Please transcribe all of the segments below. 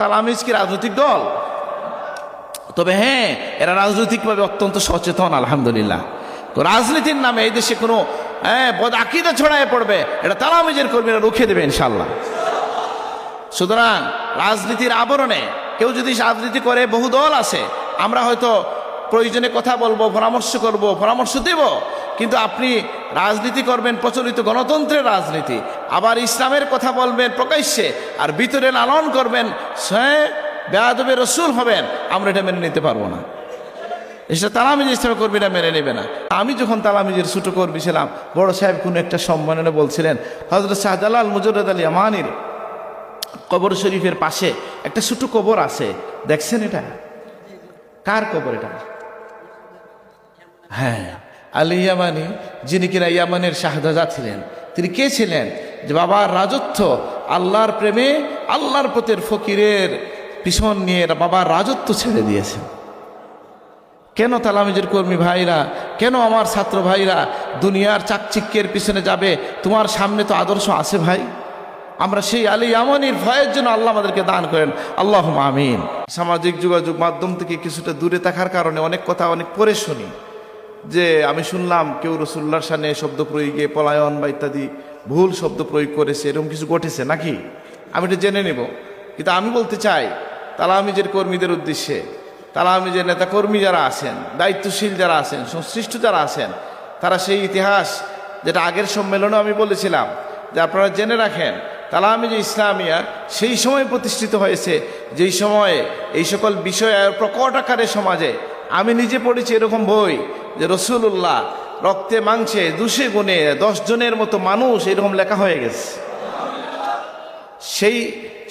তালামিজ কি রাজনৈতিক দল? তবে হ্যাঁ এরা রাজনৈতিকভাবে অত্যন্ত সচেতন, আলহামদুলিল্লাহ। তো রাজনীতির নামে এই দেশে কোনো হ্যাঁ বদ আকিদা ছড়ায় পড়বে, এটা তালামিজের কর্মীরা রুখে দেবে ইনশাল্লাহ সুতরাং রাজনীতির আবরণে কেউ যদি রাজনীতি করে, বহু দল আছে, আমরা হয়তো প্রয়োজনে কথা বলব, পরামর্শ করব, পরামর্শ দেব, কিন্তু আপনি রাজনীতি করবেন প্রচলিত গণতন্ত্রের রাজনীতি। আবার ইসলামের কথা বলবেন প্রকাশ্যে আর ভিতরে লালন করবেন, সে বেয়াদবে রসুল হবেন, আমরা এটা মেনে নিতে পারব না। এটা তালামিজ ইসলাম কর্মীরা মেনে নেবে না। আমি যখন তালামিজের ছোটো কর্মী ছিলাম, বড় সাহেব কোনো একটা সম্মাননে বলছিলেন হজরত শাহজালাল মুজরদ আলী আমানির কবর শরীফের পাশে একটা ছোট কবর আছে। দেখছেন এটা? কার কবর এটা? হ্যাঁ। আলী ইয়ামানি, যিনি কিনা ইয়ামানের শাহজাদা ছিলেন। তিনি কে ছিলেন? যে বাবার রাজত্ব, আল্লাহর প্রেমে, আল্লাহর পথের ফকিরের পিছন নিয়ে বাবার রাজত্ব ছেড়ে দিয়েছেন। কেন তালামিজের কর্মী ভাইরা, কেন আমার ছাত্র ভাইরা দুনিয়ার চাকচিক্যের পিছনে যাবে? তোমার সামনে তো আদর্শ আছে ভাই। আমরা সেই আলী আমনির ভয়ের জন্য আল্লাহ আমাদেরকে দান করেন। আল্লাহ আমিন। সামাজিক যোগাযোগ মাধ্যম থেকে কিছুটা দূরে থাকার কারণে অনেক কথা অনেক পরে শুনি। যে আমি শুনলাম কেউ রসুল্লার সামনে শব্দ প্রয়োগে পলায়ন বা ইত্যাদি ভুল শব্দ প্রয়োগ করেছে, এরকম কিছু ঘটেছে নাকি? আমি এটা জেনে নেব। কিন্তু আমি বলতে চাই, তালামিজের কর্মীদের উদ্দেশ্যে, তালামিজের নেতা কর্মী যারা আছেন, দায়িত্বশীল যারা আছেন, সংশ্লিষ্ট যারা আছেন, তারা সেই ইতিহাস যেটা আগের সম্মেলনে আমি বলেছিলাম, যে আপনারা জেনে রাখেন, তালামিজ ইসলামিয়া সেই সময় প্রতিষ্ঠিত হয়েছে, যেই সময়ে এই সকল বিষয় প্রকট আকারে সমাজে আমি নিজে পড়েছি এরকম বই যে রসুল্লাহ রক্তে মাংসে দুষে গুণে দশ জনের মতো মানুষ এরকম লেখা হয়ে গেছে। সেই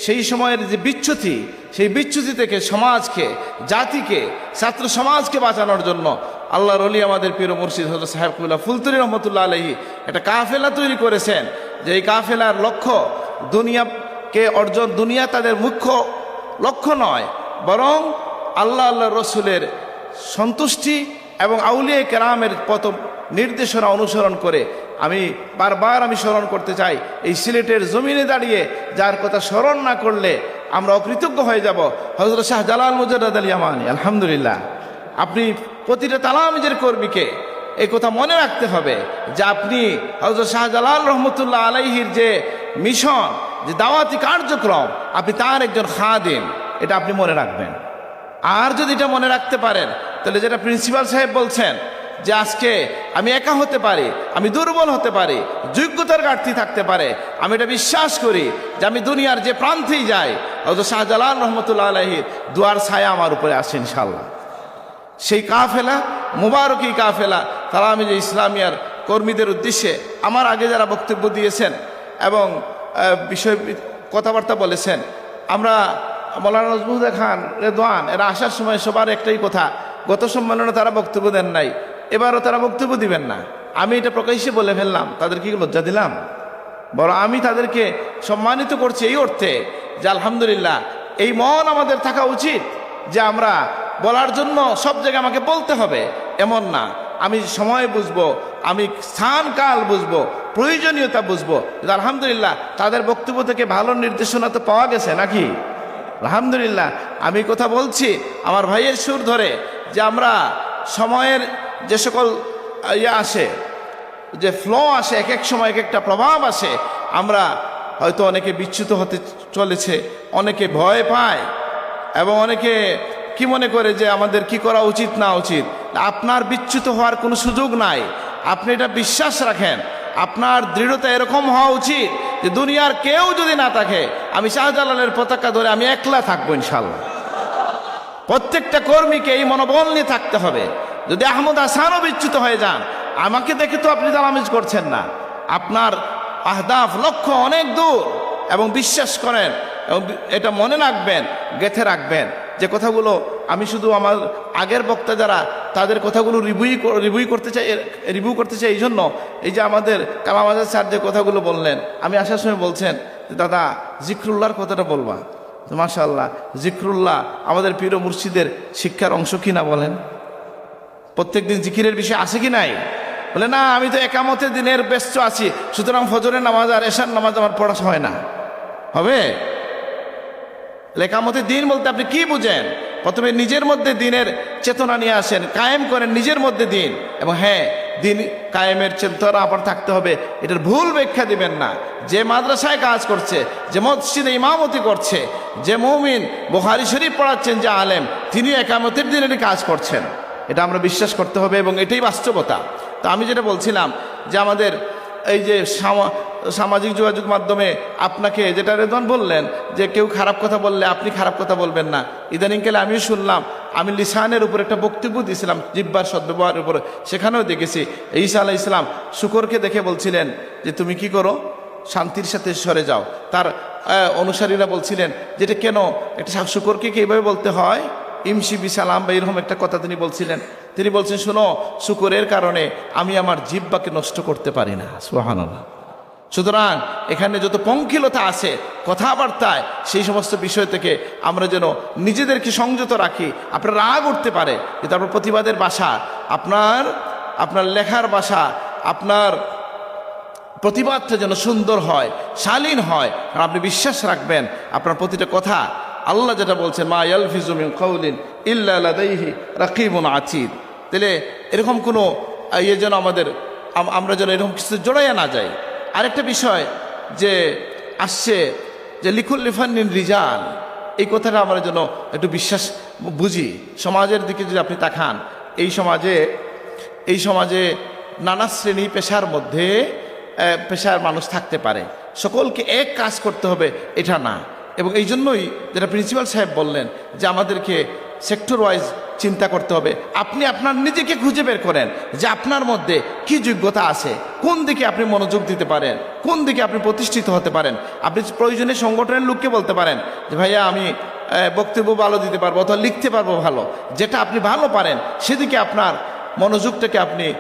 সেই সময়ের যে বিচ্যুতি, সেই বিচ্যুতি থেকে সমাজকে, জাতিকে, ছাত্র সমাজকে বাঁচানোর জন্য আল্লাহ রলি আমাদের প্রিয় মুর্শিদ হজরত সাহেব কুল্লাহ ফুলতুরি রহমতুল্লাহ আলহী একটা কাফেলা তৈরি করেছেন যে এই কাফেলার লক্ষ্য দুনিয়াকে অর্জন, দুনিয়া তাদের মুখ্য লক্ষ্য নয়, বরং আল্লাহ আল্লাহ রসুলের সন্তুষ্টি এবং আউলিয়া কেরামের পত নির্দেশনা অনুসরণ করে আমি বারবার আমি স্মরণ করতে চাই, এই সিলেটের জমিনে দাঁড়িয়ে যার কথা স্মরণ না করলে আমরা অকৃতজ্ঞ হয়ে যাব। হজরত শাহ জালাল মুজাদ আলী আমানি আলহামদুলিল্লাহ। আপনি প্রতিটা তালামিজের কর্মীকে এই কথা মনে রাখতে হবে যে আপনি হজরত শাহজালাল রহমতুল্লাহ আলাইহির যে মিশন, যে দাওয়াতি কার্যক্রম, আপনি তার একজন খাদিম, এটা আপনি মনে রাখবেন। আর যদি এটা মনে রাখতে পারেন তাহলে যেটা প্রিন্সিপাল সাহেব বলছেন যে আজকে আমি একা হতে পারি, আমি দুর্বল হতে পারি, যোগ্যতার ঘাটতি থাকতে পারে, আমি এটা বিশ্বাস করি যে আমি দুনিয়ার যে প্রান্তেই যাই হয়তো শাহজালাল রহমতুল্লাহ আলহির দুয়ার ছায়া আমার উপরে আসে ইনশাল্লাহ সেই কা ফেলা মুবারকী কাফেলা তারা আমি যে ইসলামিয়ার কর্মীদের উদ্দেশ্যে আমার আগে যারা বক্তব্য দিয়েছেন এবং বিষয়, কথাবার্তা বলেছেন, আমরা মৌলানা নজমুদ্দা খান, রেদওয়ান, এরা আসার সময় সবার একটাই কথা গত সম্মেলনে তারা বক্তব্য দেন নাই, এবারও তারা বক্তব্য দিবেন না। আমি এটা প্রকাশ্যে বলে ফেললাম, তাদেরকে লজ্জা দিলাম? বড় আমি তাদেরকে সম্মানিত করছি এই অর্থে যে আলহামদুলিল্লাহ, এই মন আমাদের থাকা উচিত যে আমরা বলার জন্য সব জায়গায় আমাকে বলতে হবে। এমন না, আমি সময় বুঝব, আমি স্থান কাল বুঝব, প্রয়োজনীয়তা বুঝব। আলহামদুলিল্লাহ, তাদের বক্তব্য থেকে ভালো নির্দেশনা তো পাওয়া গেছে নাকি? আলহামদুলিল্লাহ, আমি কথা বলছি আমার ভাইয়ের সুর ধরে যে আমরা সময়ের যে সকল ইয়ে আসে, যে ফ্লো আসে, এক এক সময় এক একটা প্রভাব আসে, আমরা হয়তো অনেকে বিচ্যুত হতে চলেছে, অনেকে ভয় পায়, এবং অনেকে কি মনে করে যে আমাদের কি করা উচিত না উচিত? আপনার বিচ্যুত হওয়ার কোনো সুযোগ নাই। আপনি এটা বিশ্বাস রাখেন, আপনার দৃঢ়তা এরকম হওয়া উচিত যে দুনিয়ার কেউ যদি না থাকে, আমি শাহজালালের পতাকা ধরে আমি একলা থাকব ইনশাল্লাহ প্রত্যেকটা কর্মীকে এই মনোবল নিয়ে থাকতে হবে। যদি আহমদ হাসানও বিচ্যুত হয়ে যান, আমাকে দেখে তো আপনি তালামিজ করছেন না। আপনার আহদাফ লক্ষ্য অনেক দূর এবং বিশ্বাস করেন এবং এটা মনে রাখবেন, গেথে রাখবেন যে কথাগুলো আমি শুধু আমার আগের বক্তা যারা তাদের কথাগুলো রিভিউ রিভিউ করতে চাই রিভিউ করতে চাই এই জন্য এই যে আমাদের কালাম আজাদ স্যার যে কথাগুলো বললেন, আমি আসার সময় বলছেন দাদা, জিক্রুল্লাহর কথাটা বলবা। মাশাল্লাহ জিক্রুল্লাহ আমাদের পীর ও মুর্শিদের শিক্ষার অংশ কি না বলেন? প্রত্যেক দিন জিকিরের বিষয় আছে কি নাই? বলে, না, আমি তো একামতের দিনের ব্যস্ত আছি, সুতরাং ফজরের নামাজ আর এশার নামাজ আমার পড়া হয় না। হবে? লেখামতে দিন বলতে আপনি কি বুঝেন? প্রথমে নিজের মধ্যে দিনের চেতনা নিয়ে আসেন, কায়েম করেন নিজের মধ্যে দিন, এবং হ্যাঁ দিন কায়েমের চিন্তারা আপনার থাকতে হবে। এটার ভুল ব্যাখ্যা দিবেন না। যে মাদ্রাসায় কাজ করছে, যে মসজিদে ইমামতি করছে, যে মৌমিন বোহারি শরীফ পড়াচ্ছেন, যে আলেম তিনি একামতের এটি কাজ করছেন। এটা আমরা বিশ্বাস করতে হবে এবং এটাই বাস্তবতা। তো আমি যেটা বলছিলাম যে আমাদের এই যে সামাজিক যোগাযোগ মাধ্যমে আপনাকে যেটা রেদন বললেন, যে কেউ খারাপ কথা বললে আপনি খারাপ কথা বলবেন না। ইদানিংকালে আমিও শুনলাম, আমি লিসানের উপর একটা বক্তব্য দিয়েছিলাম, জিব্বার সদ্ব্যবহারের উপরে। সেখানেও দেখেছি, ঈসা আলাহ ইসলাম শুকরকে দেখে বলছিলেন যে, তুমি কি করো? শান্তির সাথে সরে যাও। তার অনুসারীরা বলছিলেন যেটা কেন? একটা শুকরকে কি এইভাবে বলতে হয়? ইমসি বিসালাম বা এরকম একটা কথা তিনি বলছিলেন। তিনি বলছেন, শোনো, শুকরের কারণে আমি আমার জিব্বাকে নষ্ট করতে পারি না। সুহানাল্লাহ সুতরাং এখানে যত পঙ্কিলতা আছে, কথাবার্তায়, সেই সমস্ত বিষয় থেকে আমরা যেন নিজেদেরকে সংযত রাখি। আপনার রাগ উঠতে পারে, কিন্তু আপনার প্রতিবাদের বাসা, আপনার আপনার লেখার বাসা, আপনার প্রতিবাদটা যেন সুন্দর হয়, শালীন হয়। আর আপনি বিশ্বাস রাখবেন, আপনার প্রতিটা কথা আল্লাহ যেটা বলছেন, মা ইয়ালফিজুমিন কৌলিন ইল্লা লাদাইহি রাকিবুন আচিদ তাহলে এরকম কোনো ইয়ে যেন আমাদের আমরা যেন এরকম কিছু জড়াইয়া না যাই। আরেকটা বিষয় যে আসছে যে লিখুল লিফান্নিন রিজাল, এই কথাটা আমার যেন একটু বিশ্বাস, বুঝি। সমাজের দিকে যদি আপনি তাকান, এই সমাজে এই সমাজে নানা শ্রেণি পেশার মধ্যে পেশার মানুষ থাকতে পারে। সকলকে এক কাজ করতে হবে, এটা না। এবং এই জন্যই যেটা প্রিন্সিপাল সাহেব বললেন যে আমাদেরকে সেক্টর ওয়াইজ চিন্তা করতে হবে। আপনি আপনার নিজেকে খুঁজে বের করেন যে আপনার মধ্যে কি যোগ্যতা আছে, কোন দিকে আপনি মনোযোগ দিতে পারেন, কোন দিকে আপনি প্রতিষ্ঠিত হতে পারেন। আপনি প্রয়োজনে সংগঠনের লোককে বলতে পারেন যে, ভাইয়া, আমি বক্তব্য ভালো দিতে পারব অথবা লিখতে পারব ভালো। যেটা আপনি ভালো পারেন, সেদিকে আপনার মনোযোগটাকে আপনি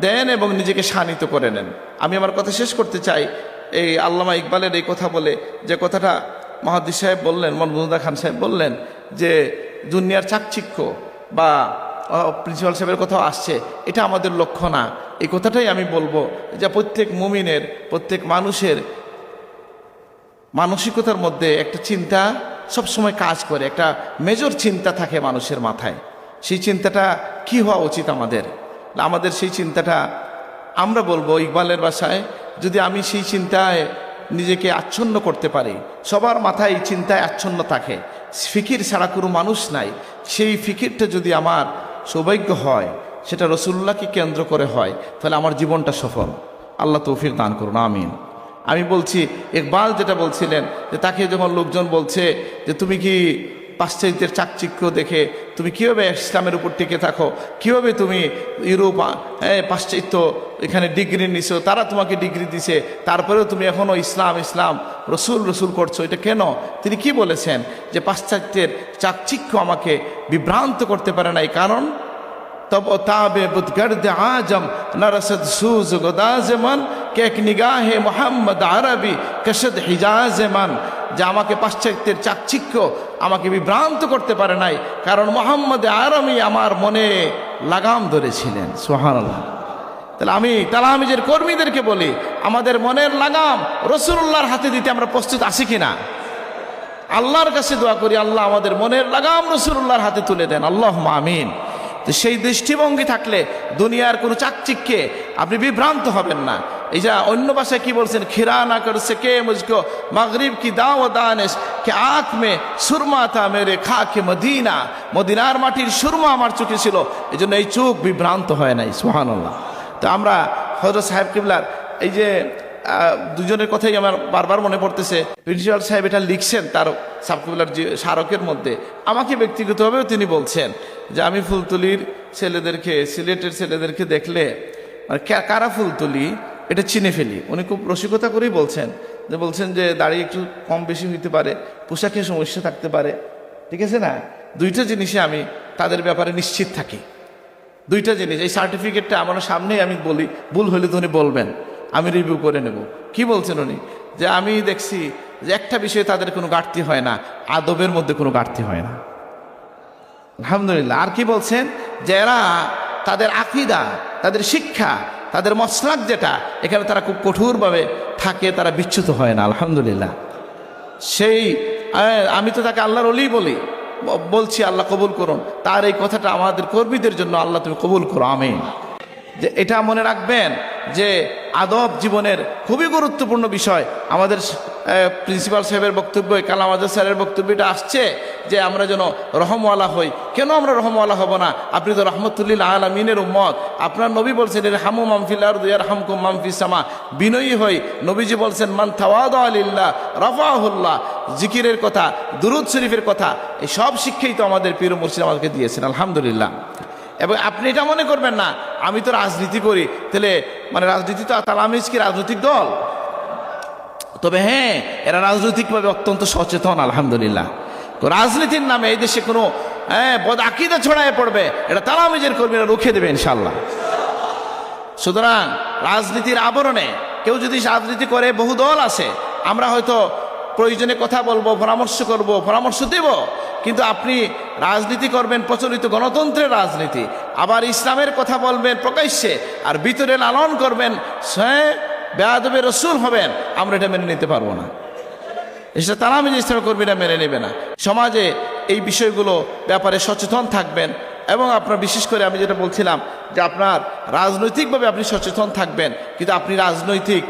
দেন এবং নিজেকে শানিত করে নেন। আমি আমার কথা শেষ করতে চাই। এই আল্লামা ইকবালের এই কথা বলে যে কথাটা মাহাদ্দিস সাহেব বললেন মনমুদা খান সাহেব বললেন যে দুনিয়ার চাকচিক্য বা প্রিন্সিপাল সাহেবের কথাও আসছে, এটা আমাদের লক্ষ্য না। এই কথাটাই আমি বলব যে প্রত্যেক মুমিনের, প্রত্যেক মানুষের মানসিকতার মধ্যে একটা চিন্তা সবসময় কাজ করে, একটা মেজর চিন্তা থাকে মানুষের মাথায়। সেই চিন্তাটা কি হওয়া উচিত আমাদের? আমাদের সেই চিন্তাটা আমরা বলব ইকবালের বাসায়, যদি আমি সেই চিন্তায় নিজেকে আচ্ছন্ন করতে পারি, সবার মাথায় এই চিন্তায় আচ্ছন্ন থাকে। ফিকির ছাড়া কোনো মানুষ নাই। সেই ফিকিরটা যদি আমার সৌভাগ্য হয়, সেটা রসুল্লাহকে কেন্দ্র করে হয়, তাহলে আমার জীবনটা সফল। আল্লাহ তৌফিক দান করুন, আমিন। আমি বলছি, ইকবাল যেটা বলছিলেন, যে তাকে যখন লোকজন বলছে যে, তুমি কি পাশ্চাত্যের চাকচিক্য দেখে তুমি কীভাবে ইসলামের উপর টিকে থাকো? কীভাবে তুমি ইউরোপ পাশ্চাত্য, এখানে ডিগ্রি নিছো? তারা তোমাকে ডিগ্রি দিছে। তারপরেও তুমি এখনও ইসলাম ইসলাম, রসুল রসুল করছ। এটা কেন? তিনি কি বলেছেন যে পাশ্চাত্যের চাকচিক্য আমাকে বিভ্রান্ত করতে পারে না এই কারণ, তব তাবে বুদগর্দ আজম, নরসদ সুজ গোদাজমান কে নিগাহে মোহাম্মদ আরবি কশদ হিজাজমান যে আমাকে পাশ্চাত্যের চাকচিক্য আমাকে বিভ্রান্ত করতে পারে নাই, কারণ মোহাম্মদ আরমি আমার মনে লাগাম ধরেছিলেন সোহানাল্লাহ তাহলে আমি তালামিজের কর্মীদেরকে বলি, আমাদের মনের লাগাম রসুল্লাহর হাতে দিতে আমরা প্রস্তুত আছি কিনা? আল্লাহর কাছে দোয়া করি, আল্লাহ আমাদের মনের লাগাম রসুল্লাহর হাতে তুলে দেন আল্লাহ মামিন তো সেই দৃষ্টিভঙ্গি থাকলে দুনিয়ার কোনো চাকচিক্যে আপনি বিভ্রান্ত হবেন না। এই যা অন্য ভাষায় কি বলছেন? খিরা না করছে কে মুজকো মাগরিব কি দাও দানেশ কে আখ মে সুরমা তা মেরে খা কে মদিনা? মদিনার মাটির সুরমা আমার চোখে ছিল। এই জন্য এই চোখ বিভ্রান্ত হয় নাই সুহানুল্লাহ তো আমরা হজরত সাহেব কিবলার এই যে দুজনের কথাই আমার বারবার মনে পড়তেছে। প্রিন্সিপাল সাহেব এটা লিখছেন তার সাবকুবুলার স্মারকের মধ্যে। আমাকে ব্যক্তিগতভাবেও তিনি বলছেন যে আমি ফুলতুলির ছেলেদেরকে, সিলেটের ছেলেদেরকে দেখলে মানে কারা ফুলতুলি? এটা চিনে ফেলি। উনি খুব রসিকতা করেই বলছেন। যে বলছেন যে দাড়ি একটু কম বেশি হইতে পারে, পোশাকের সমস্যা থাকতে পারে। ঠিক আছে না? দুইটা জিনিসে আমি তাদের ব্যাপারে নিশ্চিত থাকি। দুইটা জিনিস, এই সার্টিফিকেটটা আমার সামনেই আমি বলি, ভুল হলে তো উনি বলবেন। আমি রিভিউ করে নেব। কি বলছেন উনি? যে আমি দেখছি যে একটা বিষয়ে তাদের কোনো ঘাটতি হয় না, আদবের মধ্যে কোনো ঘাটতি হয় না। আলহামদুলিল্লাহ। আর কি বলছেন? যে এরা তাদের আকিদা, তাদের শিক্ষা তাদের মশলাক যেটা, এখানে তারা খুব কঠোরভাবে থাকে, তারা বিচ্যুত হয় না, আলহামদুলিল্লাহ। সেই আমি তো তাকে আল্লাহর অলি বলি। বলছি, আল্লাহ কবুল করুন। তার এই কথাটা আমাদের কর্মীদের জন্য আল্লাহ তুমি কবুল করো আমি যে, এটা মনে রাখবেন যে আদব জীবনের খুবই গুরুত্বপূর্ণ বিষয়। আমাদের প্রিন্সিপাল সাহেবের বক্তব্য কালাম আজাদ স্যারের বক্তব্যটা আসছে যে আমরা যেন রহমওয়ালা হই। কেন আমরা রহমওয়ালা হব না? আপনি তো রহমতুল্লিল আলমিনের উম্মত। আপনার নবী বলছেন এর হামু মামফিল আর দুয়ার হামকুম মামফি সামা বিনয়ী হই, নবীজি বলছেন, মান থাওয়াদ আলিল্লাহ রফাহুল্লাহ জিকিরের কথা, দুরুদ শরীফের কথা, এই সব শিক্ষাই তো আমাদের পীর মুর্শিদ আমাদেরকে দিয়েছেন, আলহামদুলিল্লাহ। এবং আপনি এটা মনে করবেন না, আমি তো রাজনীতি করি। তাহলে মানে রাজনীতি তো তালামিজ কি রাজনৈতিক দল? তবে হ্যাঁ এরা রাজনৈতিকভাবে অত্যন্ত সচেতন, আলহামদুলিল্লাহ। রাজনীতির নামে এই দেশে কোনো হ্যাঁ বদ আকিদা ছড়ায় পড়বে, এটা তালামিজের কর্মীরা রুখে দেবে ইনশাল্লাহ সুতরাং রাজনীতির আবরণে কেউ যদি রাজনীতি করে, বহু দল আছে, আমরা হয়তো প্রয়োজনে কথা বলব, পরামর্শ করব, পরামর্শ দেব কিন্তু আপনি রাজনীতি করবেন প্রচলিত গণতন্ত্রের রাজনীতি। আবার ইসলামের কথা বলবেন প্রকাশ্যে আর ভিতরে লালন করবেন, স্বয়ং বেয়াদবে রসুল হবেন, আমরা এটা মেনে নিতে পারব না। এটা তারা তালামি ইসলাম কর্মীরা মেনে নেবে না। সমাজে এই বিষয়গুলো ব্যাপারে সচেতন থাকবেন এবং আপনার বিশেষ করে আমি যেটা বলছিলাম যে আপনার রাজনৈতিকভাবে আপনি সচেতন থাকবেন, কিন্তু আপনি রাজনৈতিক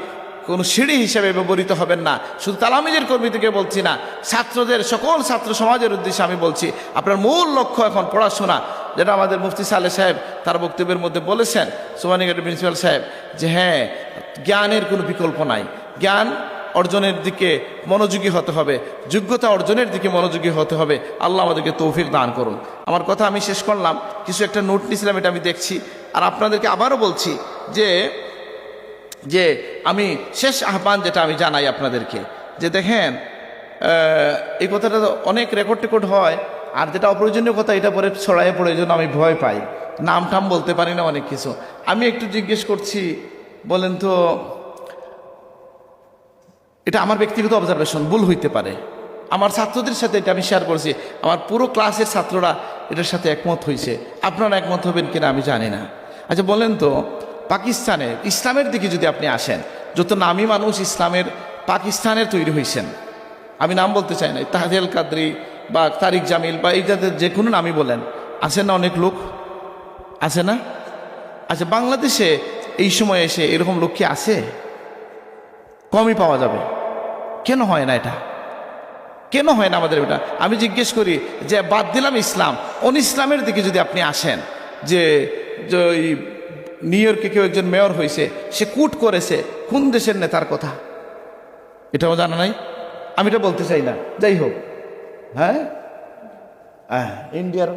কোনো সিঁড়ি হিসেবে ব্যবহৃত হবেন না। শুধু তালামিজের কর্মী থেকে বলছি না, ছাত্রদের, সকল ছাত্র সমাজের উদ্দেশ্যে আমি বলছি, আপনার মূল লক্ষ্য এখন পড়াশোনা, যেটা আমাদের মুফতি সালে সাহেব তার বক্তব্যের মধ্যে বলেছেন সোমানিঘাটের প্রিন্সিপাল সাহেব, যে হ্যাঁ জ্ঞানের কোনো বিকল্প নাই। জ্ঞান অর্জনের দিকে মনোযোগী হতে হবে, যোগ্যতা অর্জনের দিকে মনোযোগী হতে হবে। আল্লাহ আমাদেরকে তৌফিক দান করুন। আমার কথা আমি শেষ করলাম, কিছু একটা নোট নিয়েছিলাম, এটা আমি দেখছি। আর আপনাদেরকে আবারও বলছি যে যে আমি শেষ আহ্বান যেটা আমি জানাই আপনাদেরকে, যে দেখেন এই কথাটা তো অনেক রেকর্ড টেকর্ড হয়, আর যেটা অপ্রয়োজনীয় কথা, এটা পরে ছড়াইয়ে পড়ে জন্য আমি ভয় পাই। নাম টাম বলতে পারি না অনেক কিছু। আমি একটু জিজ্ঞেস করছি, বলেন তো, এটা আমার ব্যক্তিগত অবজারভেশন ভুল হইতে পারে। আমার ছাত্রদের সাথে এটা আমি শেয়ার করছি, আমার পুরো ক্লাসের ছাত্ররা এটার সাথে একমত হয়েছে আপনারা একমত হবেন কিনা আমি জানি না। আচ্ছা বলেন তো পাকিস্তানের, ইসলামের দিকে যদি আপনি আসেন, যত নামি মানুষ ইসলামের পাকিস্তানের তৈরি হয়েছেন আমি নাম বলতে চাই না তাহেল কাদরি বা তারিক জামিল বা এই যাদের যে কোনো নামই বলেন আছেন না অনেক লোক? আছে না? আচ্ছা বাংলাদেশে এই সময় এসে এরকম লোক কি আছে? কমই পাওয়া যাবে। কেন হয় না এটা? কেন হয় না আমাদের এটা? আমি জিজ্ঞেস করি যে বাদ দিলাম ইসলাম, অন ইসলামের দিকে যদি আপনি আসেন, যে যে ওই নিউ ইয়র্কে কেউ একজন মেয়র হয়েছে, সে কুট করেছে, কোন দেশের নেতার কথা? এটাও জানা নাই? আমি এটা বলতে চাই না। যাই হোক হ্যাঁ? হ্যাঁ ইন্ডিয়ার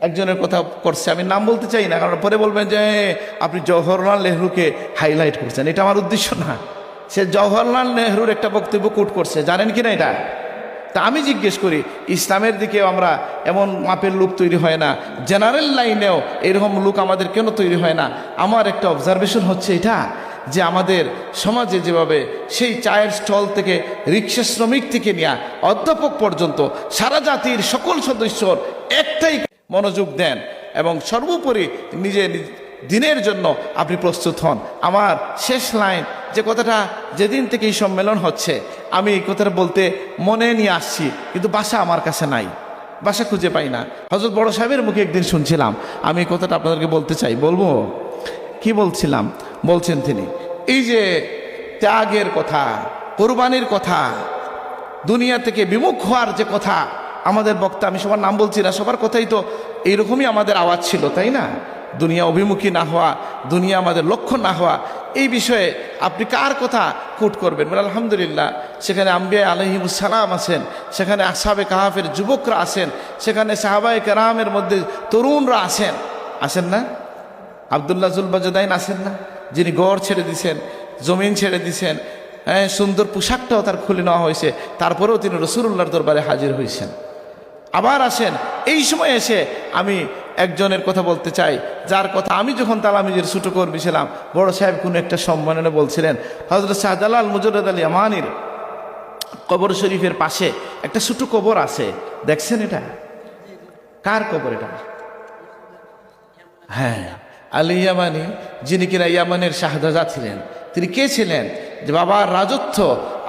একজনের কথা করছে, আমি নাম বলতে চাই না, কারণ পরে বলবেন যে, আপনি জওহরলাল নেহরুকে হাইলাইট করছেন। এটা আমার উদ্দেশ্য না। সে জওহরলাল নেহরুর একটা বক্তব্য কোট করছে, জানেন কি না এটা? তা আমি জিজ্ঞেস করি, ইসলামের দিকেও আমরা এমন মাপের লোক তৈরি হয় না। জেনারেল লাইনেও এরকম লোক আমাদের কেন তৈরি হয় না? আমার একটা অবজারভেশন হচ্ছে এটা, যে আমাদের সমাজে যেভাবে সেই চায়ের স্টল থেকে রিক্সা শ্রমিক থেকে নেওয়া অধ্যাপক পর্যন্ত সারা জাতির সকল সদস্যর একটাই মনোযোগ দেন এবং সর্বোপরি নিজ- দিনের জন্য আপনি প্রস্তুত হন। আমার শেষ লাইন যে কথাটা যেদিন থেকে এই সম্মেলন হচ্ছে, আমি এই কথাটা বলতে মনে নিয়ে আসছি, কিন্তু বাসা আমার কাছে নাই। বাসা খুঁজে পাই না। হজরত বড় সাহেবের মুখে একদিন শুনছিলাম, আমি এই কথাটা আপনাদেরকে বলতে চাই। বলব? কি বলছিলাম? বলছেন তিনি, এই যে ত্যাগের কথা, কোরবানির কথা, দুনিয়া থেকে বিমুখ হওয়ার যে কথা আমাদের বক্তা, আমি সবার নাম বলছি না, সবার কথাই তো এইরকমই আমাদের আওয়াজ ছিল, তাই না? দুনিয়া অভিমুখী না হওয়া, দুনিয়া আমাদের লক্ষ্য না হওয়া এই বিষয়ে আপনি কার কথা কুট করবেন? বলে আলহামদুলিল্লাহ, সেখানে আম্বিয়া আলহিমুসালাম আছেন, সেখানে আসাবে কাহাফের যুবকরা আছেন, সেখানে সাহাবায়ে কেরামের মধ্যে তরুণরা আছেন। আছেন না? আবদুল্লাহ জুলবাজুদাইন আছেন না? যিনি গড় ছেড়ে দিছেন, জমিন ছেড়ে দিছেন হ্যাঁ সুন্দর পোশাকটাও তার খুলে নেওয়া হয়েছে, তারপরেও তিনি রসুল্লাহর দরবারে হাজির হয়েছেন। আবার আসেন, এই সময় এসে আমি একজনের কথা বলতে চাই, যার কথা আমি যখন তালামিজের ছোটো কর্মী ছিলাম, বড় সাহেব কোনো একটা সম্মাননে বলছিলেন হজরত শাহজালাল মুজরদ আলী আমানির কবর শরীফের পাশে একটা ছোটো কবর আছে, দেখছেন এটা? কার কবর এটা? হ্যাঁ আলী ইয়ামানি, যিনি কিনা ইয়ামানের শাহজাদা ছিলেন, তিনি কে ছিলেন? যে বাবার রাজত্ব,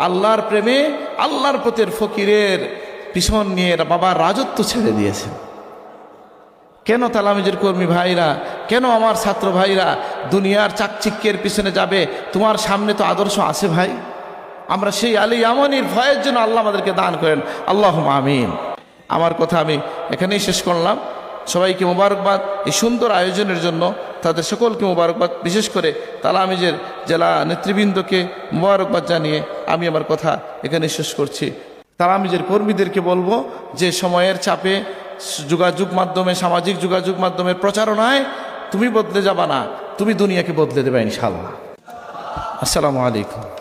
আল্লাহর প্রেমে, আল্লাহর প্রতির ফকিরের পিছন নিয়ে বাবার রাজত্ব ছেড়ে দিয়েছেন। কেন তালামিজের কর্মী ভাইরা, কেন আমার ছাত্র ভাইরা দুনিয়ার চাকচিক্যের পিছনে যাবে? তোমার সামনে তো আদর্শ আছে ভাই। আমরা সেই আলী আমনির ভয়ের জন্য আল্লাহ আমাদেরকে দান করেন। আল্লাহ আমিন। আমার কথা আমি এখানেই শেষ করলাম। সবাইকে মোবারকবাদ এই সুন্দর আয়োজনের জন্য, তাদের সকলকে মোবারকবাদ। বিশেষ করে তালামিজের জেলা নেতৃবৃন্দকে মোবারকবাদ জানিয়ে আমি আমার কথা এখানে শেষ করছি। তালামিজের কর্মীদেরকে বলব, যে সময়ের চাপে যোগাযোগ মাধ্যমে, সামাজিক যোগাযোগ মাধ্যমে প্রচারণায় তুমি বদলে যাবা না। তুমি দুনিয়াকে বদলে দেবে ইনশাল্লাহ আসসালামু আলাইকুম।